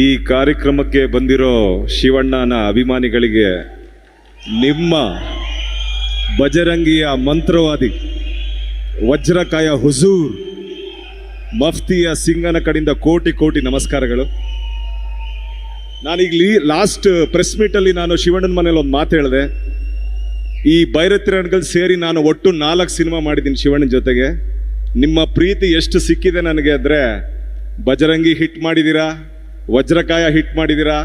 ಈ ಕಾರ್ಯಕ್ರಮಕ್ಕೆ ಬಂದಿರೋ ಶಿವಣ್ಣನ ಅಭಿಮಾನಿಗಳಿಗೆ ನಿಮ್ಮ ಬಜರಂಗಿಯ ಮಂತ್ರವಾದಿ ವಜ್ರಕಾಯ ಹುಜೂರ್ ಮಫ್ತಿಯ ಸಿಂಗನ ಕಡೆಯಿಂದ ಕೋಟಿ ಕೋಟಿ ನಮಸ್ಕಾರಗಳು. ನಾನೀಗ ಲೀ ಲಾಸ್ಟ್ ಪ್ರೆಸ್ ಮೀಟಲ್ಲಿ ನಾನು ಶಿವಣ್ಣನ ಮನೇಲಿ ಒಂದು ಮಾತು ಹೇಳಿದೆ. ಈ ಬೈರತಿರಣಗಳು ಸೇರಿ ನಾನು ಒಟ್ಟು ನಾಲ್ಕು ಸಿನಿಮಾ ಮಾಡಿದ್ದೀನಿ ಶಿವಣ್ಣನ ಜೊತೆಗೆ. ನಿಮ್ಮ ಪ್ರೀತಿ ಎಷ್ಟು ಸಿಕ್ಕಿದೆ ನನಗೆ ಅಂದರೆ ಬಜರಂಗಿ ಹಿಟ್ ಮಾಡಿದ್ದೀರಾ? ವಜ್ರಕಾಯ ಹಿಟ್ ಮಾಡಿದ್ದೀರಾ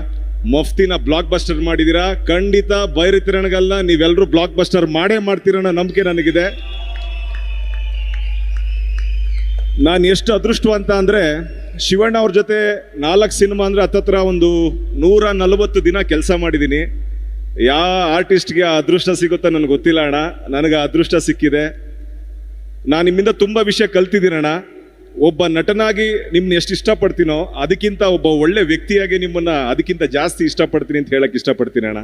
ಮಫ್ತಿನ ಬ್ಲಾಕ್ ಬಸ್ಟರ್ ಮಾಡಿದ್ದೀರಾ ಖಂಡಿತ ಬೈರಿತಿರಣಗಲ್ಲ ನೀವೆಲ್ಲರೂ ಬ್ಲಾಕ್ ಬಸ್ಟರ್ ಮಾಡೇ ಮಾಡ್ತೀರನ್ನೋ ನಂಬಿಕೆ ನನಗಿದೆ. ನಾನು ಎಷ್ಟು ಅದೃಷ್ಟವಂತ ಅಂದರೆ, ಶಿವಣ್ಣ ಅವ್ರ ಜೊತೆ ನಾಲ್ಕು ಸಿನಿಮಾ ಅಂದರೆ ಹತ್ತತ್ರ ಒಂದು ನೂರ ನಲವತ್ತು ದಿನ ಕೆಲಸ ಮಾಡಿದ್ದೀನಿ ಯಾವ ಆರ್ಟಿಸ್ಟ್ಗೆ ಆ ಅದೃಷ್ಟ ಸಿಗುತ್ತೋ ನನಗೆ ಗೊತ್ತಿಲ್ಲ ಅಣ್ಣ. ನನಗೆ ಅದೃಷ್ಟ ಸಿಕ್ಕಿದೆ. ನಾನು ನಿಮ್ಮಿಂದ ತುಂಬ ವಿಷಯ ಕಲ್ತಿದ್ದೀನಿ ಅಣ್ಣ ಒಬ್ಬ ನಟನಾಗಿ ನಿಮ್ಮನ್ನ ಎಷ್ಟು ಇಷ್ಟಪಡ್ತೀನೋ ಅದಕ್ಕಿಂತ ಒಬ್ಬ ಒಳ್ಳೆ ವ್ಯಕ್ತಿಯಾಗಿ ನಿಮ್ಮನ್ನ ಅದಕ್ಕಿಂತ ಜಾಸ್ತಿ ಇಷ್ಟಪಡ್ತೀನಿ ಅಂತ ಹೇಳಕ್ ಇಷ್ಟಪಡ್ತೀನಿ ಅಣ್ಣ.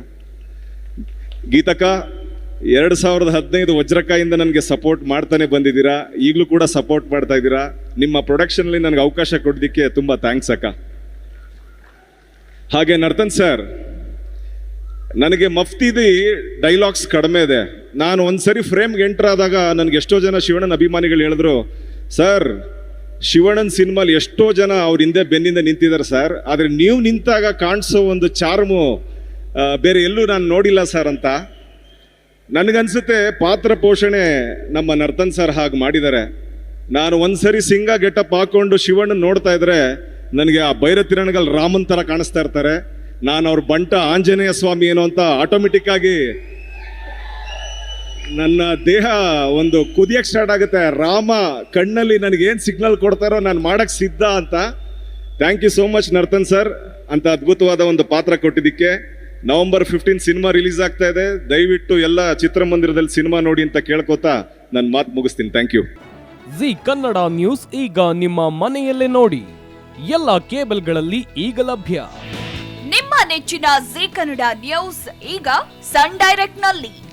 ಗೀತಕ್ಕ, ಎರಡು ಸಾವಿರದ ಹದಿನೈದು ವಜ್ರಕಾಯಿಂದ ನನಗೆ ಸಪೋರ್ಟ್ ಮಾಡ್ತಾನೆ ಬಂದಿದ್ದೀರಾ? ಈಗಲೂ ಕೂಡ ಸಪೋರ್ಟ್ ಮಾಡ್ತಾ ಇದ್ದೀರಾ? ನಿಮ್ಮ ಪ್ರೊಡಕ್ಷನಲ್ಲಿ ನನಗೆ ಅವಕಾಶ ಕೊಡೋದಕ್ಕೆ ತುಂಬ ಥ್ಯಾಂಕ್ಸ್ ಅಕ್ಕ. ಹಾಗೆ ನರ್ತನ್ ಸರ್ ನನಗೆ ಮಫ್ತಿದಿ ಡೈಲಾಗ್ಸ್ ಕಡಿಮೆ ಇದೆ. ನಾನು ಒಂದ್ಸರಿ ಫ್ರೇಮ್ಗೆ ಎಂಟ್ರ್ ಆದಾಗ ನನಗೆ ಎಷ್ಟೋ ಜನ ಶಿವಣ್ಣನ ಅಭಿಮಾನಿಗಳು ಹೇಳಿದ್ರು ಸರ್ ಶಿವಣ್ಣನ ಸಿನಿಮಾಲಿ ಎಷ್ಟೋ ಜನ ಅವ್ರ ಹಿಂದೆ ಬೆನ್ನಿಂದ ನಿಂತಿದ್ದಾರೆ ಸರ್. ಆದರೆ ನೀವು ನಿಂತಾಗ ಕಾಣಿಸೋ ಒಂದು ಚಾರ್ಮು ಬೇರೆ ಎಲ್ಲೂ ನಾನು ನೋಡಿಲ್ಲ ಸರ್ ಅಂತ. ನನಗನ್ಸುತ್ತೆ ಪಾತ್ರ ಪೋಷಣೆ ನಮ್ಮ ನರ್ತನ್ ಸರ್ ಹಾಗೆ ಮಾಡಿದ್ದಾರೆ. ನಾನು ಒಂದ್ಸರಿ ಸಿಂಗ ಗೆಟಪ್ ಹಾಕೊಂಡು ಶಿವಣ್ಣನ ನೋಡ್ತಾ ಇದ್ರೆ ನನಗೆ ಆ ಭೈರತಿರಣಗಲ್ ರಾಮನ್ ಥರ ಕಾಣಿಸ್ತಾ ಇರ್ತಾರೆ. ನಾನು ಅವ್ರ ಬಂಟ ಆಂಜನೇಯ ಸ್ವಾಮಿ ಏನೋ ಅಂತ ಆಟೋಮೆಟಿಕ್ ಆಗಿ ನನ್ನ ದೇಹ ಒಂದು ಕುದಿಯಕ್ಕೆ ಸ್ಟಾರ್ಟ್ ಆಗುತ್ತೆ. ರಾಮ ಕಣ್ಣಲ್ಲಿ ನನಗೆ ಏನು ಸಿಗ್ನಲ್ ಕೊಡ್ತಾರೋ ನಾನು ಮಾಡಕ್ಕೆ ಸಿದ್ಧ ಅಂತ. Thank you so much Nartan sir ಅಂತ ಅದ್ಭುತವಾದ ಒಂದು ಪಾತ್ರ ಕೊಟ್ಟಿದ್ದಕ್ಕೆ. ನವೆಂಬರ್ ಫಿಫ್ಟೀನ್ ಸಿನಿಮಾ ರಿಲೀಸ್ ಆಗ್ತಾ ಇದೆ. ದಯವಿಟ್ಟು ಎಲ್ಲ ಚಿತ್ರಮಂದಿರದಲ್ಲಿ ಸಿನಿಮಾ ನೋಡಿ ಅಂತ ಕೇಳ್ಕೊತಾ ನನ್ನ ಮಾತು ಮುಗಿಸ್ತೀನಿ. Thank you Zee Kannada news ಈಗ ನಿಮ್ಮ ಮನೆಯಲ್ಲೇ ನೋಡಿ. ಎಲ್ಲ ಕೇಬಲ್ಗಳಲ್ಲಿ ಈಗ ಲಭ್ಯ. ನಿಮ್ಮ ನೆಚ್ಚಿನ ಜಿ ಕನ್ನಡ ನ್ಯೂಸ್ ಈಗ ಸನ್ ಡೈರೆಕ್ಟ್ನಲ್ಲಿ